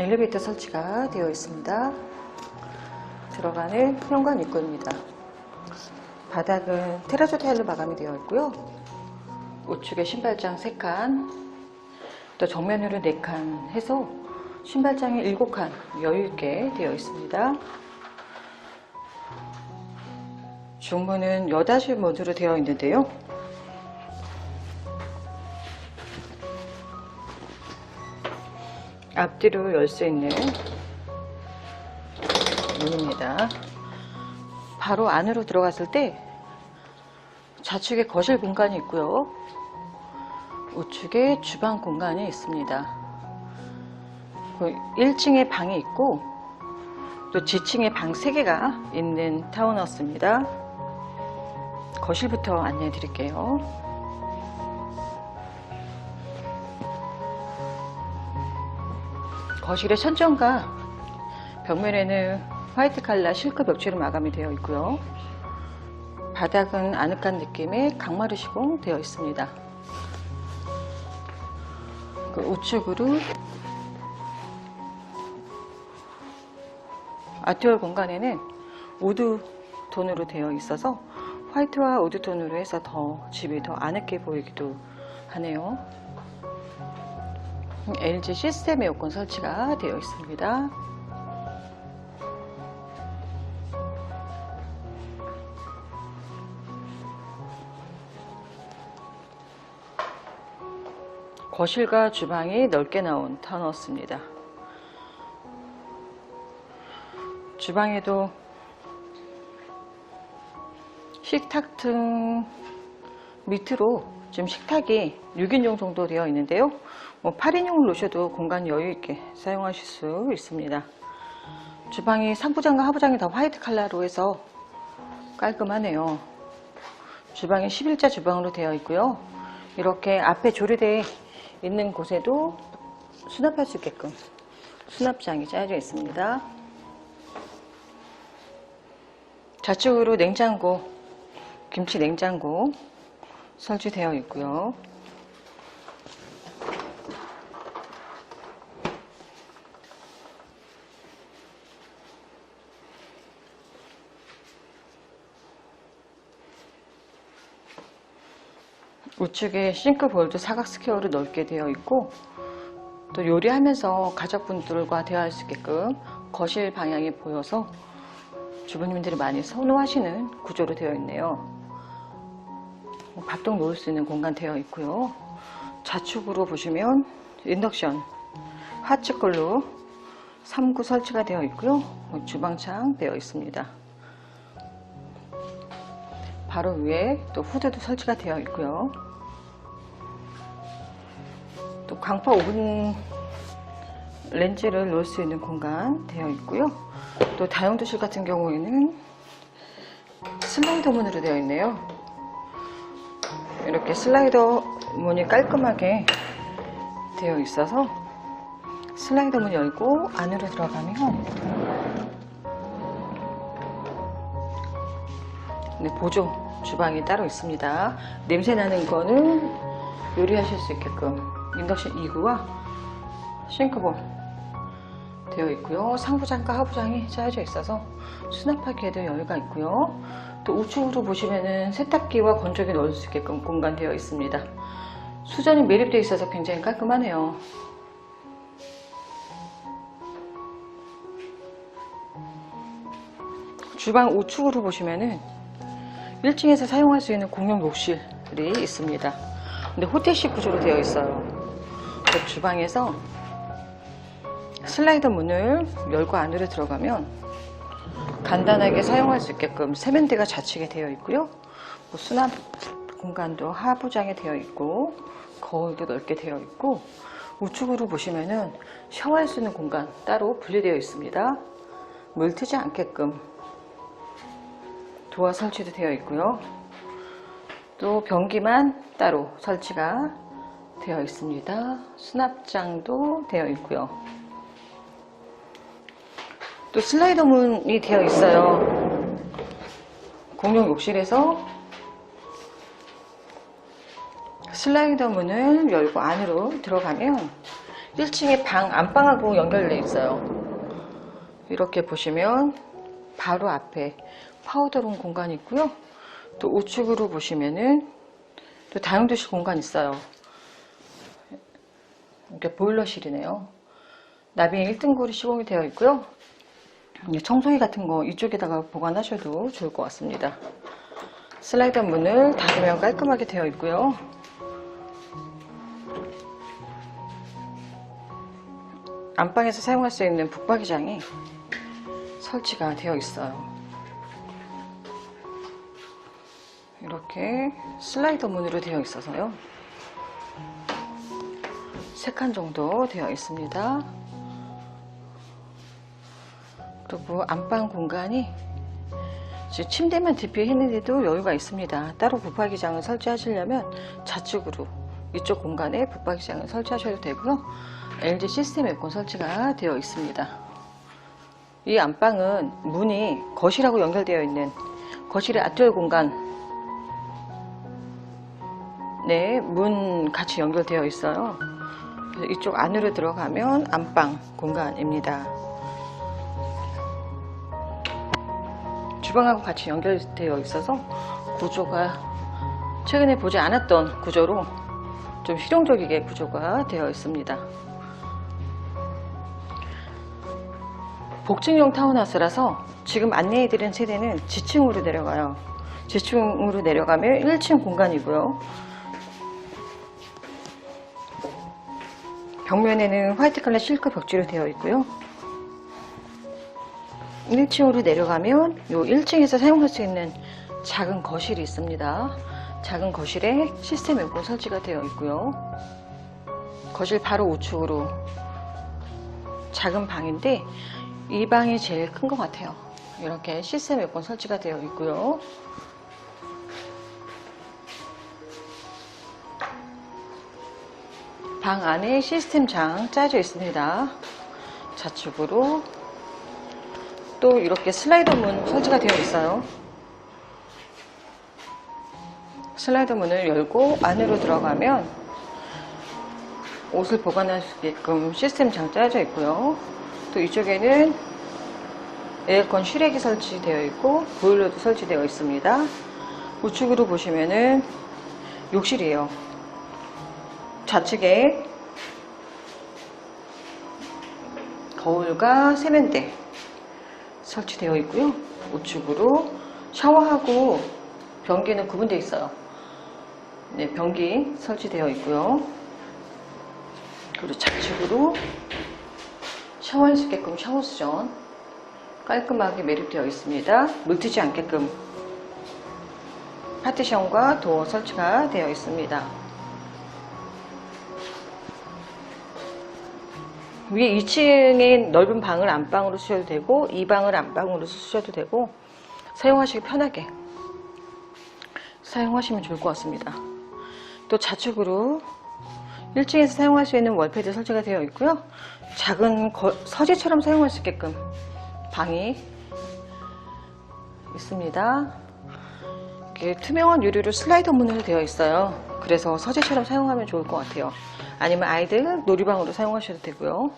엘리베이터 설치가 되어 있습니다. 들어가는 현관 입구입니다. 바닥은 테라조 타일로 마감이 되어 있고요. 우측에 신발장 3칸, 또 정면으로 4칸 해서 신발장이 7칸 여유있게 되어 있습니다. 중문은 여닫이 모드로 되어 있는데요. 앞뒤로 열 수 있는 문입니다. 바로 안으로 들어갔을 때 좌측에 거실 공간이 있고요. 우측에 주방 공간이 있습니다. 1층에 방이 있고 또 지층에 방 3개가 있는 타운하우스입니다. 거실부터 안내해 드릴게요. 거실의 천정과 벽면에는 화이트 칼라 실크 벽지로 마감이 되어 있고요. 바닥은 아늑한 느낌의 강마루 시공 되어 있습니다. 그 우측으로 아트월 공간에는 우드 톤으로 되어 있어서 화이트와 우드 톤으로 해서 더 집이 더 아늑해 보이기도 하네요. LG 시스템 에어컨 설치가 되어 있습니다. 거실과 주방이 넓게 나온 타운하우스입니다. 주방에도 식탁 등 밑으로 지금 식탁이 6인용 정도 되어 있는데요. 뭐 8인용을 놓으셔도 공간 여유 있게 사용하실 수 있습니다. 주방이 상부장과 하부장이 다 화이트 컬러로 해서 깔끔하네요. 주방이 11자 주방으로 되어 있고요. 이렇게 앞에 조리대 있는 곳에도 수납할 수 있게끔 수납장이 짜여져 있습니다. 좌측으로 냉장고, 김치 냉장고 설치되어 있고요. 우측에 싱크 볼도 사각 스퀘어로 넓게 되어 있고 또 요리하면서 가족분들과 대화할 수 있게끔 거실 방향이 보여서 주부님들이 많이 선호하시는 구조로 되어 있네요. 밥통 놓을 수 있는 공간 되어 있고요. 좌측으로 보시면 인덕션 하츠걸로 3구 설치가 되어 있고요. 주방창 되어 있습니다. 바로 위에 또 후드도 설치가 되어 있고요. 또 광파 오븐 렌즈를 넣을 수 있는 공간 되어 있고요. 또 다용도실 같은 경우에는 슬라이더 문으로 되어 있네요. 이렇게 슬라이더 문이 깔끔하게 되어 있어서 슬라이더 문 열고 안으로 들어가면 네, 보조 주방이 따로 있습니다. 냄새 나는 거는 요리하실 수 있게끔 인덕션 2구와 싱크볼 되어 있고요. 상부장과 하부장이 짜여져 있어서 수납하기에도 여유가 있고요. 또 우측으로 보시면은 세탁기와 건조기 넣을 수 있게끔 공간되어 있습니다. 수전이 매립되어 있어서 굉장히 깔끔하네요. 주방 우측으로 보시면은 1층에서 사용할 수 있는 공용 욕실이 있습니다. 근데 호텔식 구조로 되어 있어요. 그 주방에서 슬라이더 문을 열고 안으로 들어가면 간단하게 사용할 수 있게끔 세면대가 좌측에 되어 있고요. 뭐 수납 공간도 하부장에 되어 있고 거울도 넓게 되어 있고 우측으로 보시면은 샤워할 수 있는 공간 따로 분리되어 있습니다. 물 트지 않게끔 도어 설치도 되어 있고요. 또 변기만 따로 설치가 되어 있습니다. 수납장도 되어 있고요. 또 슬라이더 문이 되어 있어요. 공용 욕실에서 슬라이더 문을 열고 안으로 들어가면 1층에 방, 안방하고 연결되어 있어요. 이렇게 보시면 바로 앞에 파우더룸 공간이 있고요. 또 우측으로 보시면은 또 다용도실 공간 있어요. 이렇게 보일러실이네요. 나비에 1등골이 시공이 되어 있고요. 청소기 같은 거 이쪽에다가 보관하셔도 좋을 것 같습니다. 슬라이더 문을 닫으면 깔끔하게 되어 있고요. 안방에서 사용할 수 있는 북박이장이 설치가 되어 있어요. 이렇게 슬라이더 문으로 되어 있어서요. 세 칸 정도 되어 있습니다. 그리고 안방 공간이 침대만 대피했는데도 여유가 있습니다. 따로 붙박이장을 설치하시려면 좌측으로 이쪽 공간에 붙박이장을 설치하셔도 되고요. LG 시스템 에어컨 설치가 되어 있습니다. 이 안방은 문이 거실하고 연결되어 있는 거실의 아트월 공간 네, 문 같이 연결되어 있어요. 이쪽 안으로 들어가면 안방 공간입니다. 주방하고 같이 연결되어 있어서 구조가 최근에 보지 않았던 구조로 좀 실용적이게 구조가 되어 있습니다. 복층용 타운하우스라서 지금 안내해드린 세대는 지층으로 내려가요. 지층으로 내려가면 1층 공간이고요. 벽면에는 화이트 컬러 실크 벽지로 되어 있고요. 1층으로 내려가면 요 1층에서 사용할 수 있는 작은 거실이 있습니다. 작은 거실에 시스템 에어컨 설치가 되어 있고요. 거실 바로 우측으로 작은 방인데 이 방이 제일 큰 것 같아요. 이렇게 시스템 에어컨 설치가 되어 있고요. 방 안에 시스템 장 짜져 있습니다. 좌측으로 또 이렇게 슬라이더 문 설치가 되어 있어요. 슬라이더 문을 열고 안으로 들어가면 옷을 보관할 수 있게끔 시스템 장 짜져 있고요. 또 이쪽에는 에어컨 실외기 설치되어 있고 보일러도 설치되어 있습니다. 우측으로 보시면은 욕실이에요. 좌측에 거울과 세면대 설치되어 있고요. 우측으로 샤워하고 변기는 구분되어 있어요. 네, 변기 설치되어 있고요. 그리고 좌측으로 샤워할 수 있게끔 샤워 수전 깔끔하게 매립되어 있습니다. 물튀지 않게끔 파티션과 도어 설치가 되어 있습니다. 위에 2층에 넓은 방을 안방으로 쓰셔도 되고 이 방을 안방으로 쓰셔도 되고 사용하시기 편하게 사용하시면 좋을 것 같습니다. 또 좌측으로 1층에서 사용할 수 있는 월패드 설치가 되어 있고요. 작은 거- 서재처럼 사용할 수 있게끔 방이 있습니다. 이게 투명한 유리로 슬라이더 문으로 되어 있어요. 그래서 서재처럼 사용하면 좋을 것 같아요. 아니면 아이들 놀이방으로 사용하셔도 되고요.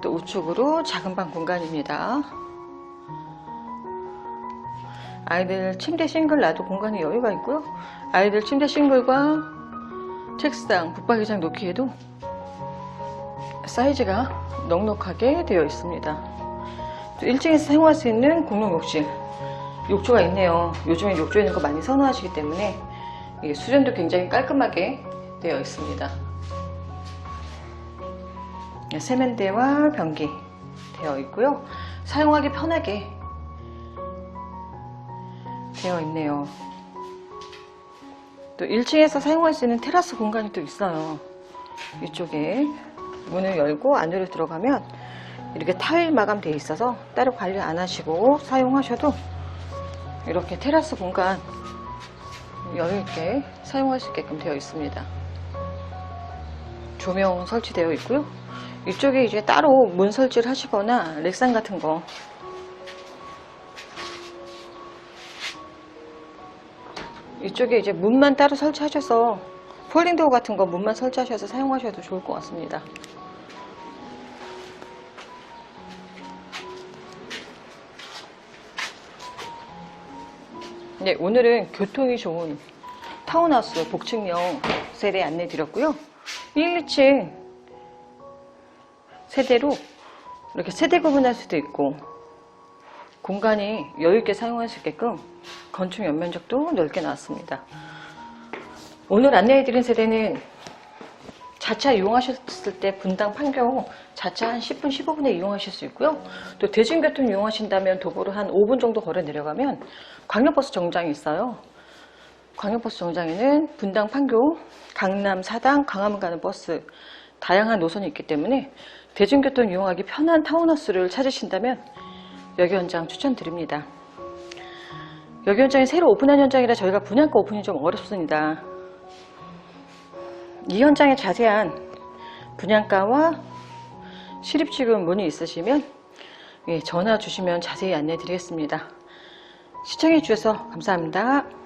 또 우측으로 작은 방 공간입니다. 아이들 침대 싱글 놔도 공간에 여유가 있고요. 아이들 침대 싱글과 책상, 붙박이장 놓기에도 사이즈가 넉넉하게 되어 있습니다. 또 1층에서 사용할 수 있는 공용 욕실. 욕조가 있네요. 요즘에 욕조 있는 거 많이 선호하시기 때문에 수전도 굉장히 깔끔하게 되어 있습니다. 네, 세면대와 변기 되어 있고요. 사용하기 편하게 되어 있네요. 또 1층에서 사용할 수 있는 테라스 공간이 또 있어요. 이쪽에 문을 열고 안으로 들어가면 이렇게 타일 마감되어 있어서 따로 관리 안 하시고 사용하셔도 이렇게 테라스 공간 여유 있게 사용할 수 있게끔 되어 있습니다. 조명 설치되어 있고요. 이쪽에 이제 따로 문 설치를 하시거나 렉상 같은 거 이쪽에 이제 문만 따로 설치하셔서 폴딩 도어 같은 거 문만 설치하셔서 사용하셔도 좋을 것 같습니다. 네, 오늘은 교통이 좋은 타운하우스 복층형 세대 안내 드렸고요. 1, 2층 세대로 이렇게 세대 구분할 수도 있고 공간이 여유있게 사용할 수 있게끔 건축 연면적도 넓게 나왔습니다. 오늘 안내해드린 세대는 자차 이용하셨을 때 분당 판교 자차 한 10분, 15분에 이용하실 수 있고요. 또 대중교통 이용하신다면 도보로 한 5분 정도 걸어 내려가면 광역버스 정장이 있어요. 광역버스 정장에는 분당 판교, 강남 사당, 강화문 가는 버스 다양한 노선이 있기 때문에 대중교통 이용하기 편한 타운하우스를 찾으신다면 여기 현장 추천드립니다. 여기 현장이 새로 오픈한 현장이라 저희가 분양가 오픈이 좀 어렵습니다. 이 현장의 자세한 분양가와 실입 지금 문의 있으시면 예, 전화 주시면 자세히 안내 드리겠습니다. 시청해 주셔서 감사합니다.